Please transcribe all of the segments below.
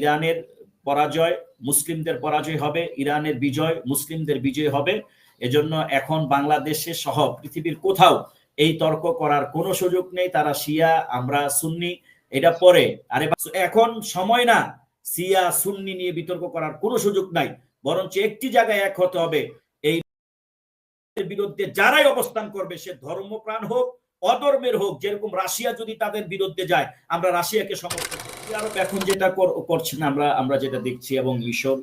ইরানের পরাজয় মুসলিমদের পরাজয় হবে, ইরানের বিজয় মুসলিমদের বিজয় হবে। এজন্য এখন বাংলাদেশে সহ পৃথিবীর কোথাও এই তর্ক করার কোনো সুযোগ নেই। তারা শিয়া, আমরা সুন্নি, এটা পরে। আরে এখন সময় না সিয়া সুন্নি নিয়ে বিতর্ক করার কোনো সুযোগ নাই। বরঞ্চ একটি জায়গায় এক হতে হবে, এই বিরুদ্ধে যারাই অবস্থান করবে, সে ধর্মপ্রাণ হোক অধর্মের হোক, যেরকম রাশিয়া যদি তাদের বিরুদ্ধে যায়, আমরা রাশিয়াকে সমর্থন করি। আরব এখন যেটা করছেন আমরা আমরা যেটা দেখছি এবং মিশর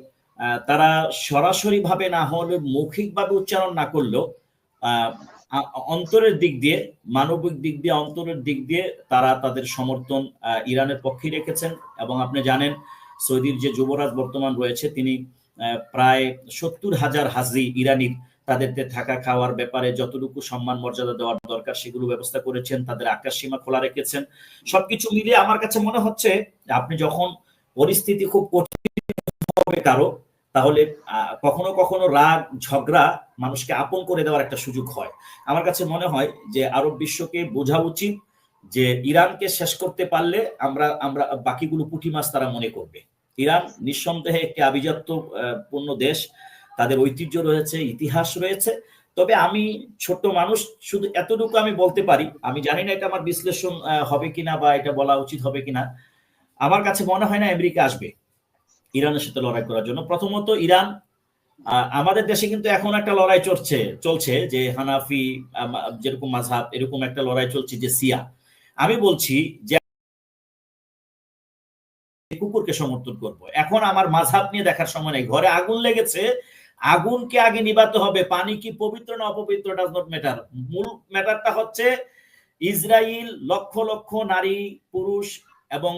তারা সরাসরি ভাবে না হলে মৌখিকভাবে উচ্চারণ না করলেও অন্তরের দিক দিয়ে, মানবিক দিক দিয়ে, অন্তরের দিক দিয়ে তারা তাদের সমর্থন ইরানের পক্ষে রেখেছেন। এবং আপনি জানেন, সৌদির যে যুবরাজ বর্তমান রয়েছে, তিনি প্রায় সত্তর হাজার হাজি ইরানির তাদেরকে থাকা খাওয়ার ব্যাপারে যতটুকু সম্মান, মর্যাদা দেওয়ার দরকার, সেগুলো ব্যবস্থা করেছেন, তাদের আকাশ সীমা খোলা রেখেছেন। সবকিছু মিলিয়ে আমার কাছে মনে হচ্ছে আপনি যখন পরিস্থিতি খুব কঠিন হবে কারও, তাহলে কখনো কখনো রাগ, ঝগড়া মানুষকে আপন করে দেওয়ার একটা সুযোগ হয়। আমার কাছে মনে হয় যে আরব বিশ্বকে বোঝা উচিত যে ইরানকে শেষ করতে পারলে আমরা আমরা বাকিগুলো পুঁটি মাছ তারা মনে করবে। ইরান নিঃসন্দেহে একটি আভিজাত্য পূর্ণ দেশ। তাদের ঐতিহ্য রয়েছে, ইতিহাস রয়েছে। তবে আমি ছোট মানুষ, শুধু এতটুকু আমি বলতে পারি, আমি জানি না এটা আমার বিশ্লেষণ হবে কিনা বা এটা বলা উচিত হবে কিনা। আমার কাছে মনে হয় না আমেরিকা আসবে ইরানের সাথে লড়াই করার জন্য। প্রথমত ইরান আমাদের দেশে কিন্তু এখন একটা লড়াই চলছে চলছে যে হানাফি যেরকম মাঝহাব, এরকম একটা লড়াই চলছে যে সিয়া আমি বলছি যে কুকুরকে সমর্থন করব। এখন আমার মাঝহাব নিয়ে দেখার সময় নেই। ঘরে আগুন লেগেছে আগুনকে আগে নিবাতে হবে, পানি কি পবিত্র না অপবিত্র ডাজ নট ম্যাটার মূল ম্যাটারটা হচ্ছে ইসরায়েল লক্ষ লক্ষ নারী, পুরুষ এবং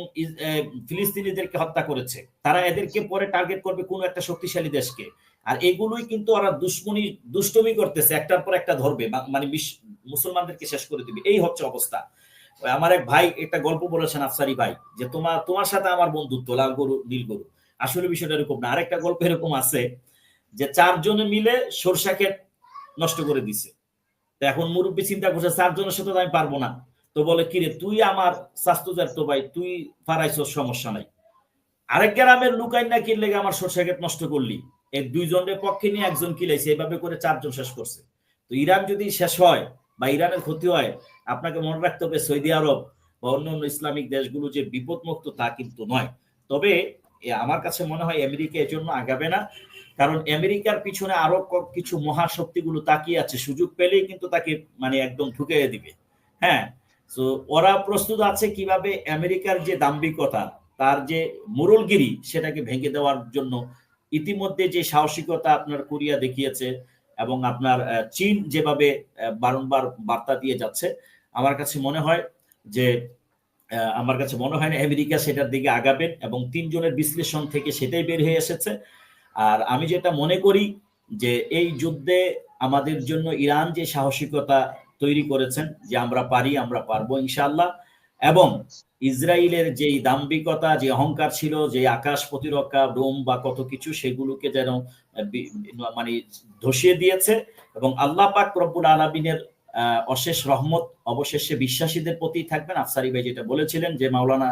ফিলিস্তিনিদেরকে হত্যা করেছে। তারা এদেরকে পরে টার্গেট করবে কোন একটা শক্তিশালী দেশকে। আর এগুলোই কিন্তু ওরা দুশ্মনী, দুষ্টমি করতেছে, একটার পর একটা ধরবে। মানে মুসলমানদেরকে শেষ করে দিবে। এই হচ্ছে অবস্থা। আমার এক ভাই একটা গল্প বলেছেন, আফসারি ভাই, যে তোমার তোমার সাথে আমার বন্ধুত্ব, লাল গরু, নীল গরু। আসলে বিষয়টা এরকম না। আরেকটা গল্প এরকম আছে। যে চারজনে মিলে সরষা ক্ষেত নষ্ট করে দিছে। এখন মুরব্বী চিন্তা করছে, চারজনের সাথে আমি পারব না। তো বলে, কিরে, তুই আমার স্বাস্থ্যজার তো ভাই, তুই ফারাইছ সমস্যা নাই। আরেক গ্রামের লুকাই না কিনলে আমার সরষা ক্ষেত নষ্ট করলি। এই দুইজনের পক্ষে নিয়ে একজন কিলাইছে, এভাবে করে চারজন শেষ করছে। তো ইরান যদি শেষ হয় বা ইরানের ক্ষতি হয়, আপনাকে মনে রাখতে হবে, সৌদি আরব বা অন্য অন্য ইসলামিক দেশগুলো যে বিপদমুক্ত তা কিন্তু নয়। তবে আমার কাছে মনে হয়, আমেরিকা এর জন্য আগাবে না। কারণ আমেরিকার পিছনে আরও কিছু মহাশক্তিগুলো তাকিয়ে আছে, সুযোগ পেলেই কিন্তু তাকে মানে একদম ঢুকে দিবে। হ্যাঁ? তো ওরা প্রস্তুত আছে কীভাবে আমেরিকার যে দাম্ভিকতা, তার যে মুরলগিরি, সেটাকে ভেঙে দেওয়ার জন্য। ইতিমধ্যে যে সাহসিকতা আপনার কোরিয়া দেখিয়েছে এবং আপনার চীন যেভাবে বারংবার বার্তা দিয়ে যাচ্ছে, আমার কাছে মনে হয় যে আমার কাছে মনে হয় না আমেরিকা সেটার দিকে আগাবেন এবং তিনজনের বিশ্লেষণ থেকে সেটাই বের হয়ে এসেছে। আর আমি যেটা মনে করি যে এই যুদ্ধে আমাদের জন্য ইরান যে সাহসিকতা তৈরি করেছেন, যে আমরা পারি, আমরা পারব ইনশাল্লাহ এবং ইসরায়েলের যে দাম্ভিকতা, যে অহংকার ছিল, যে আকাশ প্রতিরক্ষা, ডোম বা কত কিছু, সেগুলোকে যেন মানে ধসিয়ে দিয়েছে। এবং আল্লাহ পাক রব্বুল আলমিনের অশেষ রহমত অবশেষে বিশ্বাসীদের প্রতি থাকবেন। আফসারি ভাই যেটা বলেছিলেন যে, মাওলানা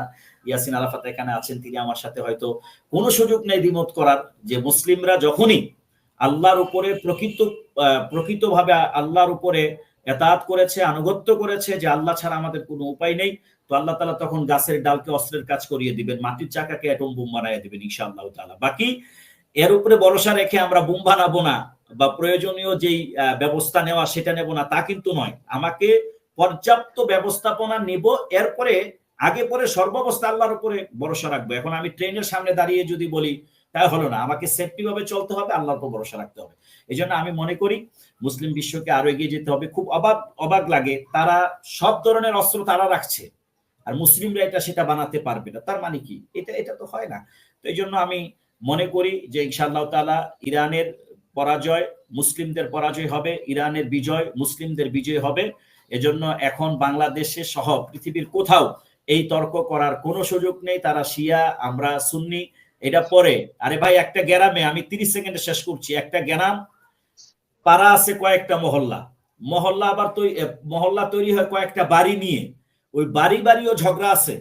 ইয়াসিন আলাফাত এখানে আছেন, তিনি আমার সাথে হয়তো কোনো সুযোগ নেই দ্বিমত করার, যে মুসলিমরা যখনই আল্লাহর উপরে প্রকৃত প্রকৃতভাবে আল্লাহর উপরে এতাত করেছে, আনুগত্য করেছে যে আল্লাহ ছাড়া আমাদের কোনো উপায় নেই, তো আল্লাহ তালা তখন গাছের ডালকে অস্ত্রের কাজ করিয়ে দিবেন, মাটির চাকাকে অ্যাটম বোম বানাইয়া দিবেন, ইনশাআল্লাহ তালা বাকি এর উপরে ভরসা রেখে আমরা বোম বানাবো না বা প্রয়োজনীয় যেই ব্যবস্থা নেওয়া সেটা নেব না, তা কিন্তু নয়। আমাকে পর্যাপ্ত ব্যবস্থাপনা নিব, এরপরে আগে পরে সর্বাবস্থা আল্লাহর উপরে ভরসা রাখব। এখন আমি ট্রেনের সামনে দাঁড়িয়ে যদি বলি তাই হলো না। আমাকে সেফটি ভাবে চলতে হবে, আল্লাহর উপর ভরসা রাখতে হবে। এই জন্য আমি মনে করি, মুসলিম বিশ্বকে আরও এগিয়ে যেতে হবে। খুব অবাক অবাক লাগে, তারা সব ধরনের অস্ত্র তারা রাখছে, আর মুসলিমরা এটা সেটা বানাতে পারবে না। তার মানে কি? এটা এটা তো হয় না। তো এই জন্য আমি মনে করি যে ইনশাআল্লাহ তালা ইরানের পরাজয়, মুসলিমদের পরাজয় হবে, ইরানের বিজয়, মুসলিমদের বিজয় হবে। এজন্য এখন বাংলাদেশে সহ পৃথিবীর কোথাও এই তর্ক করার কোনো সুযোগ নেই। তারা শিয়া, আমরা সুন্নি। এটা পরে, আরে ভাই, একটা গ্রামে, আমি তিরিশ সেকেন্ডে শেষ করছি। একটা গ্রাম, পাড়া আছে কয়েকটা মহল্লা। মহল্লা আবার তৈরি মহল্লা তৈরি হয় কয়েকটা বাড়ি নিয়ে। ওই বাড়ি বাড়িও ঝগড়া আছে।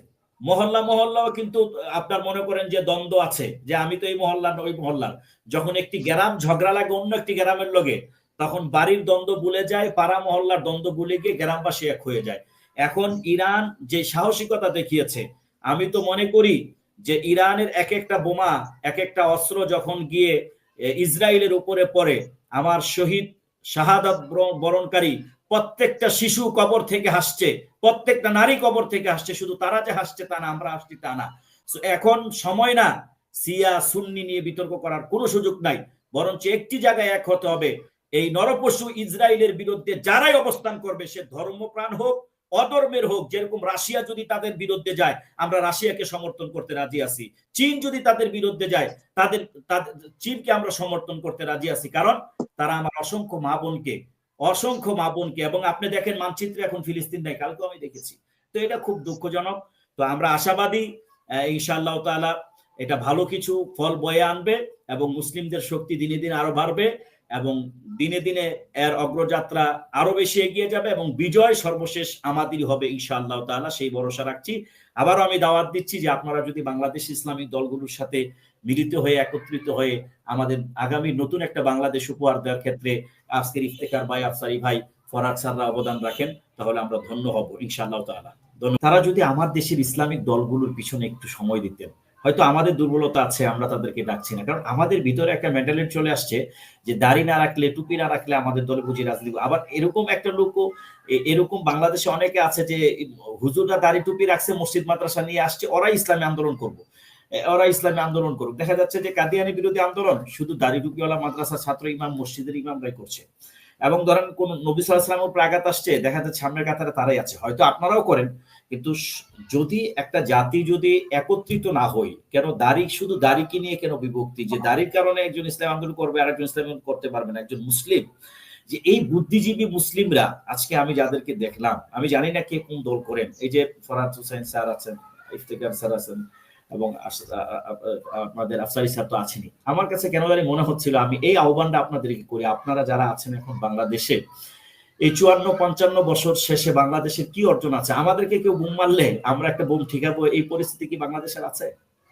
মহল্লা মহল্লাও কিন্তু আপনার মনে করেন যে দ্বন্দ্ব আছে, যে আমি তো এই মহল্লার ওই মহল্লার। যখন একটি গ্রাম ঝগড়া লাগে অন্য একটি গ্রামের লগে তখন বাড়ির দ্বন্দ্ব ভুলে যায়, পাড়া মহল্লার দ্বন্দ্ব ভুলে গিয়ে গ্রামবাসী এক হয়ে যায়। এখন ইরান যে সাহসিকতা দেখিয়েছে, আমি তো মনে করি যে ইরানের এক একটা বোমা, এক একটা অস্ত্র যখন গিয়ে ইসরায়েলের উপরে পড়ে, আমার শহীদ শাহাদাত বরণকারী প্রত্যেকটা শিশু কবর থেকে হাসছে, প্রত্যেকটা নারী কবর থেকে হাসছে, শুধু তারা যে হাসছে তা না, আমরা হাসছি তা না। এখন সময় না সিয়া সুন্নি নিয়ে বিতর্ক করার কোনো সুযোগ নাই। বরঞ্চ একটি জায়গায় এক হতে হবে, এই নরপশু ইসরায়েলের বিরুদ্ধে যারাই অবস্থান করবে, সে ধর্মপ্রাণ হোক, অধর্মের হোক, যেরকম রাশিয়া যদি তাদের বিরুদ্ধে যায়, আমরা রাশিয়াকে সমর্থন করতে রাজি আছি। চীন যদি তাদের বিরুদ্ধে যায় তাদের, চীনকে আমরা সমর্থন করতে রাজি আছি। কারণ তারা আমার অসংখ্য মা বোনকে অসংখ্য মা বোনকে, এবং আপনি দেখেন মানচিত্রে এখন ফিলিস্তিন নেই কালকে আমি দেখেছি। তো এটা খুব দুঃখজনক। তো আমরা আশাবাদী ইনশাআল্লাহ তালা এটা ভালো কিছু ফল বয়ে আনবে এবং মুসলিমদের শক্তি দিনে দিন আরও বাড়বে। এবং দিনে দিনে এর অগ্রযাত্রা আরও বেশি এগিয়ে যাবে এবং বিজয় সর্বশেষ আমাদেরই হবে ইনশাআল্লাহ তাআলা, সেই ভরসা রাখছি। আবারও আমি দাওয়াত দিচ্ছি যে আপনারা যদি বাংলাদেশ ইসলামিক দলগুলোর সাথে মিলিত হয়ে, একত্রিত হয়ে আমাদের আগামী নতুন একটা বাংলাদেশ উপহার দেওয়ার ক্ষেত্রে আজকের ইফতেকার ভাই আফসারি ভাই ফরাদ সাররা অবদান রাখেন, তাহলে আমরা ধন্য হব ইনশাআল্লাহ তাআলা। তারা যদি আমার দেশের ইসলামিক দলগুলোর পিছনে একটু সময় দিতেন হয়তো আমাদের দুর্বলতা আছে, আমরা তাদেরকে ডাকছি না। কারণ আমাদের ভিতরে একটা মেন্টালিটি চলে আসছে যে দাড়ি না রাখলে, টুপি না রাখলে আমাদের দলে বুঝি রাজনীতি আবার এরকম একটা লোক এরকম বাংলাদেশে অনেকে আছে যে, হুজুররা দাড়ি, টুপি রাখছে, মসজিদ, মাদ্রাসা নিয়ে আসছে, ওরাই ইসলামী আন্দোলন করব। ওরা ইসলামী আন্দোলন করুক দেখা যাচ্ছে যে কাদিয়ানি বিরোধী আন্দোলন, শুধু দাড়ি, টুপিওয়ালা মাদ্রাসা ছাত্র ইমাম, মসজিদের ইমামরাই করছে। এবং ধরেন কোন নবী সাল্লামের প্রাঘাত আসছে, দেখা যাচ্ছে সামনের কাতারে তারাই আছে। হয়তো আপনারাও করেন, কিন্তু যদি একটা জাতি যদি একত্রিত না হই, কেন দাড়ি, শুধু দাড়িকে নিয়ে কেন বিভক্তি? যে দাড়ির কারণে একজন ইসলাম আন্দোলন করবে আর একজন ইসলাম করতে পারবে না, একজন মুসলিম। যে এই বুদ্ধিজীবী মুসলিমরা, আজকে আমি যাদেরকে দেখলাম, আমি জানি না কে কোন দল করেন। এই যে ফরাজ হুসাইন স্যার আছেন ইফতেকার স্যার আছেন এবং আপনাদের আফসারি স্যার তো আছেনই। আমার কাছে কেন জানি মনে হচ্ছিল আমি এই আহ্বানটা আপনাদেরকে করি? আপনারা যারা আছেন এখন বাংলাদেশে, এই চুয়ান্ন পঞ্চান্ন বছর শেষে বাংলাদেশের কি অর্জন আছে? আমাদেরকে কেউ বোম মারলে আমরা একটা বোম ঠিকাবো? এই পরিস্থিতি কি বাংলাদেশের আছে?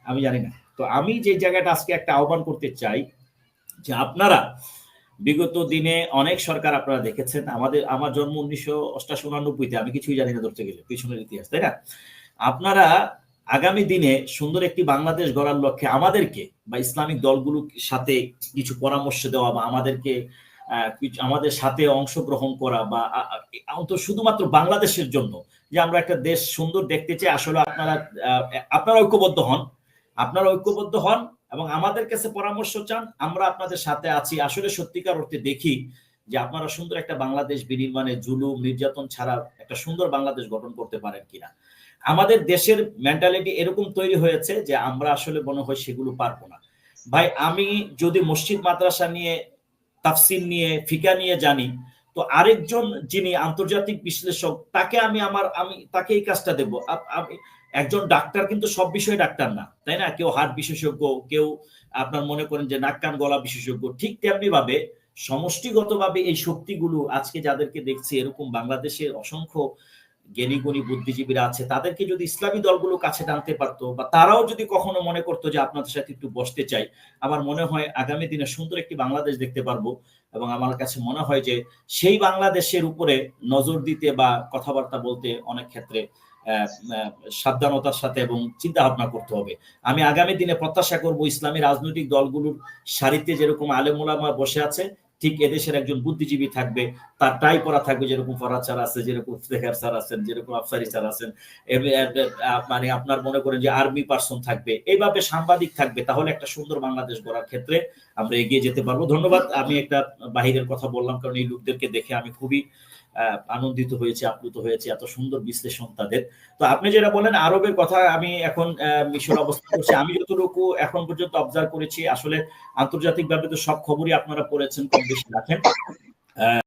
আমি জানি না। তো আমি যে জায়গাটা আজকে একটা আহ্বান করতে চাই, যে আপনারা বিগত দিনে অনেক সরকার আপনারা দেখেছেন, আমাদের, আমার জন্ম উনিশশো অষ্টাশি উনানব্বইতে, আমি কিছুই জানি না ধরতে গেলে, পিছনের ইতিহাস, তাই না? আপনারা আগামী দিনে সুন্দর একটি বাংলাদেশ গড়ার লক্ষ্যে আমাদেরকে বা ইসলামিক দলগুলোর সাথে কিছু পরামর্শ দেওয়া বা আমাদেরকে আমাদের সাথে অংশগ্রহণ করা বা অন্তত শুধুমাত্র বাংলাদেশের জন্য যে আমরা একটা দেশ সুন্দর দেখতে চাই, আসলে আপনারা আপনারা ঐক্যবদ্ধ হন। আপনারা ঐক্যবদ্ধ হন এবং আমাদের কাছে পরামর্শ চান, আমরা আপনাদের সাথে আছি। আসলে সত্যিকার অর্থে দেখি যে আপনারা সুন্দর একটা বাংলাদেশ বিনির্মাণে জুলুম, নির্যাতন ছাড়া একটা সুন্দর বাংলাদেশ গঠন করতে পারেন কিনা। আমাদের দেশের মেন্টালিটি এরকম তৈরি হয়েছে যে আমরা আসলে মনে হয় সেগুলো পারব না। ভাই, আমি যদি মসজিদ, মাদ্রাসা নিয়ে, তাফসিল নিয়ে, ফিকা নিয়ে জানি, তো আরেকজন যিনি আন্তর্জাতিক বিশ্লেষক, তাকে আমি আমার, আমি তাকে এই কাজটা দেবো। একজন ডাক্তার কিন্তু সব বিষয়ে ডাক্তার না, তাই না? কেউ হার্ট বিশেষজ্ঞ, কেউ আপনার মনে করেন যে নাক, কান, গলা বিশেষজ্ঞ, ঠিক তেমনি ভাবে সমষ্টিগতভাবে এই শক্তিগুলো আজকে যাদেরকে দেখছি, এরকম বাংলাদেশের অসংখ্য জ্ঞানী গুণী বুদ্ধিজীবীরা আছে, তাদেরকে যদি ইসলামী দলগুলো কাছে টানতে পারতো বা তারাও যদি কখনো মনে করতো যে আপনাদের সাথে একটু বসতে চাই, আমার মনে হয় আগামী দিনে সুন্দর একটি বাংলাদেশ দেখতে পারব এবং আমার কাছে মনে হয় যে সেই বাংলাদেশের উপরে নজর দিতে বা কথাবার্তা বলতে অনেক ক্ষেত্রে সাবধানতার সাথে এবং চিন্তা ভাবনা করতে হবে। আমি আগামী দিনে প্রত্যাশা করব ইসলামী রাজনৈতিক দলগুলোর সারিতে যেরকম আলেমুলামা বসে আছে ঠিক এদেশের একজন বুদ্ধিজীবী থাকবে, তার টাই করা থাকবে যেরকম ফরাজ স্যার আছে, যেরকম ফেহার স্যার আছেন, যেরকম আফসারি স্যার আছেন মানে আপনার মনে করেন যে আর্মি পার্সন থাকবে, এইভাবে সাংবাদিক থাকবে, তাহলে একটা সুন্দর বাংলাদেশ গড়ার ক্ষেত্রে আমরা এগিয়ে যেতে পারব। ধন্যবাদ, আমি একটা বাহিরের কথা বললাম, কারণ এই লোকদেরকে দেখে আমি খুবই আনন্দিত হয়েছে, আপ্লুত হয়েছে, এত সুন্দর বিশ্লেষণ তাদের। তো আপনি যেটা বলেন আরবের কথা আমি এখন মিশর অবস্থা করছি। আমি যতটুকু এখন পর্যন্ত অবজার্ভ করেছি, আসলে আন্তর্জাতিক ভাবে তো সব খবরই আপনারা পড়েছেন, কম বেশি রাখেন।